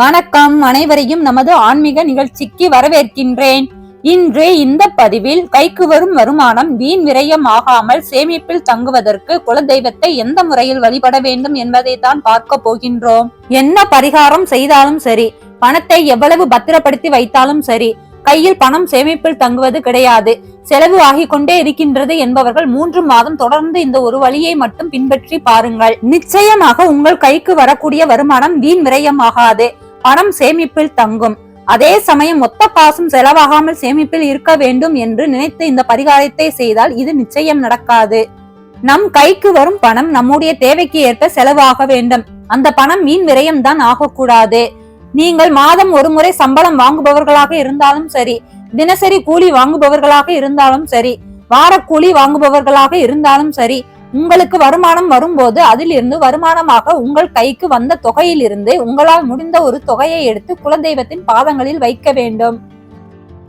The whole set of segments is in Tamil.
வணக்கம். அனைவரையும் நமது ஆன்மீக நிகழ்ச்சிக்கு வரவேற்கின்றேன். இன்று இந்த பதிவில் கைக்கு வரும் வருமானம் வீண் விரயம் ஆகாமல் சேமிப்பில் தங்குவதற்கு குலதெய்வத்தை எந்த முறையில் வழிபட வேண்டும் என்பதை தான் பார்க்க போகின்றோம். என்ன பரிகாரம் செய்தாலும் சரி பணத்தை எவ்வளவு பத்திரப்படுத்தி வைத்தாலும் சரி கையில் பணம் சேமிப்பில் தங்குவது கிடையாது. செலவு ஆகிக் கொண்டே இருக்கின்றது என்பவர்கள் மூன்று மாதம் தொடர்ந்து இந்த ஒரு வழியை மட்டும் பின்பற்றி பாருங்கள். நிச்சயமாக உங்கள் கைக்கு வரக்கூடிய வருமானம் வீண் விரயமாகாது பணம் சேமிப்பில் தங்கும். அதே சமயம் மொத்த காசும் செலவாகாமல் சேமிப்பில் இருக்க வேண்டும் என்று நினைத்து இந்த பரிகாரத்தை செய்தால் இது நிச்சயம் நடக்காது. நம் கைக்கு வரும் பணம் நம்முடைய தேவைக்கு ஏற்ப செலவாக வேண்டும். அந்த பணம் மீன் விரயம் தான் ஆகக்கூடாது. நீங்கள் மாதம் ஒரு முறை சம்பளம் வாங்குபவர்களாக இருந்தாலும் சரி தினசரி கூலி வாங்குபவர்களாக இருந்தாலும் சரி வார கூலி வாங்குபவர்களாக இருந்தாலும் சரி உங்களுக்கு வருமானம் வரும்போது அதிலிருந்து வருமானமாக உங்கள் கைக்கு வந்த தொகையிலிருந்து உங்களால் முடிந்த ஒரு தொகையை எடுத்து குலதெய்வத்தின் பாதங்களில் வைக்க வேண்டும்.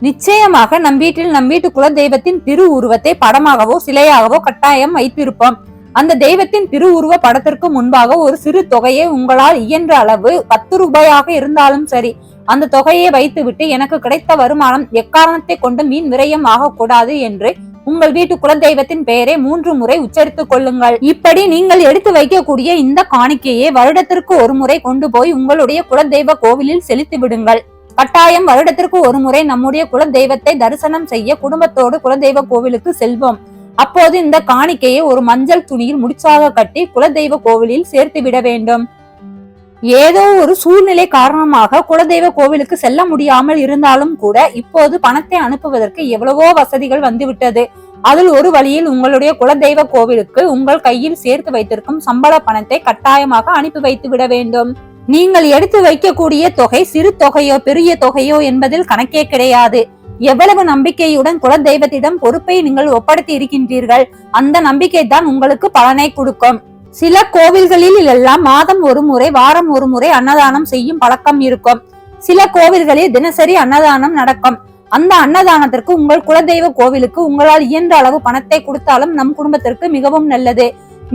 நிச்சயமாக நம் வீட்டில் நம் வீட்டு குலதெய்வத்தின் திரு உருவத்தை படமாகவோ சிலையாகவோ கட்டாயம் வைத்திருப்போம். அந்த தெய்வத்தின் திரு உருவ படத்திற்கு முன்பாக ஒரு சிறு தொகையை உங்களால் இயன்ற அளவு பத்து ரூபாயாக இருந்தாலும் சரி அந்த தொகையை வைத்துவிட்டு எனக்கு கிடைத்த வருமானம் எக்காரணத்தை கொண்டு மீன் விரயம் ஆகக்கூடாது என்று உங்கள் வீட்டு குலதெய்வத்தின் பெயரை மூன்று முறை உச்சரித்துக் கொள்ளுங்கள். இப்படி நீங்கள் எடுத்து வைக்கக்கூடிய இந்த காணிக்கையை வருடத்திற்கு ஒரு முறை கொண்டு போய் உங்களுடைய குலதெய்வ கோவிலில் செலுத்தி விடுங்கள். கட்டாயம் வருடத்திற்கு ஒரு முறை நம்முடைய குலதெய்வத்தை தரிசனம் செய்ய குடும்பத்தோடு குலதெய்வ கோவிலுக்கு செல்வோம். அப்போது இந்த காணிக்கையை ஒரு மஞ்சள் துணியில் முடிச்சாக கட்டி குலதெய்வ கோவிலில் சேர்த்து விட வேண்டும். ஏதோ ஒரு சூழ்நிலை காரணமாக குலதெய்வ கோவிலுக்கு செல்ல முடியாமல் இருந்தாலும் கூட இப்போது பணத்தை அனுப்புவதற்கு எவ்வளவோ வசதிகள் வந்துவிட்டது. அதில் ஒரு வழியில் உங்களுடைய குலதெய்வ கோவிலுக்கு உங்கள் கையில் சேர்த்து வைத்திருக்கும் சம்பள பணத்தை கட்டாயமாக அனுப்பி வைத்து விட வேண்டும். நீங்கள் எடுத்து வைக்கக்கூடிய தொகை சிறு தொகையோ பெரிய தொகையோ என்பதில் கணக்கே கிடையாது. எவ்வளவு நம்பிக்கையுடன் குலதெய்வத்திடம் பொறுப்பை நீங்கள் ஒப்படைத்து இருக்கின்றீர்கள். அந்த நம்பிக்கை தான் உங்களுக்கு பலனை கொடுக்கும். சில கோவில்களில் எல்லாம் மாதம் ஒரு முறை வாரம் ஒரு முறை அன்னதானம் செய்யும் பழக்கம் இருக்கும். சில கோவில்களில் தினசரி அன்னதானம் நடக்கும். அந்த அன்னதானத்திற்கு உங்கள் குலதெய்வ கோவிலுக்கு உங்களால் இயன்ற அளவு பணத்தை கொடுத்தாலும் நம் குடும்பத்திற்கு மிகவும் நல்லது.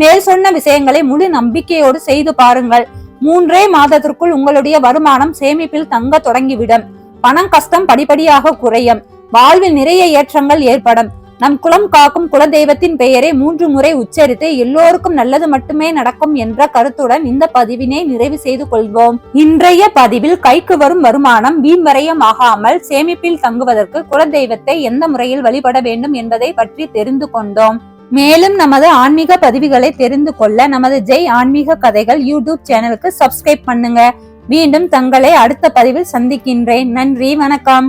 மேல் சொன்ன விஷயங்களை முழு நம்பிக்கையோடு செய்து பாருங்கள். மூன்றே மாதத்திற்குள் உங்களுடைய வருமானம் சேமிப்பில் தங்க தொடங்கிவிடும். பணம் கஷ்டம் படிப்படியாக குறையும். வாழ்வில் நிறைய ஏற்றங்கள் ஏற்படும். நம் குலம் காக்கும் குலதெய்வத்தின் பெயரை மூன்று முறை உச்சரித்து எல்லோருக்கும் நல்லது மட்டுமே நடக்கும் என்ற கருத்துடன் இந்த பதிவினை நிறைவு செய்து கொள்வோம். இன்றைய பதிவில் கைக்கு வரும் வருமானம் வீண்வரையம் ஆகாமல் சேமிப்பில் தங்குவதற்கு குலதெய்வத்தை எந்த முறையில் வழிபட வேண்டும் என்பதை பற்றி தெரிந்து கொண்டோம். மேலும் நமது ஆன்மீக பதிவுகளை தெரிந்து கொள்ள நமது ஜெய் ஆன்மீக கதைகள் யூடியூப் சேனலுக்கு சப்ஸ்கிரைப் பண்ணுங்க. மீண்டும் தங்களை அடுத்த பதிவில் சந்திக்கின்றேன். நன்றி வணக்கம்.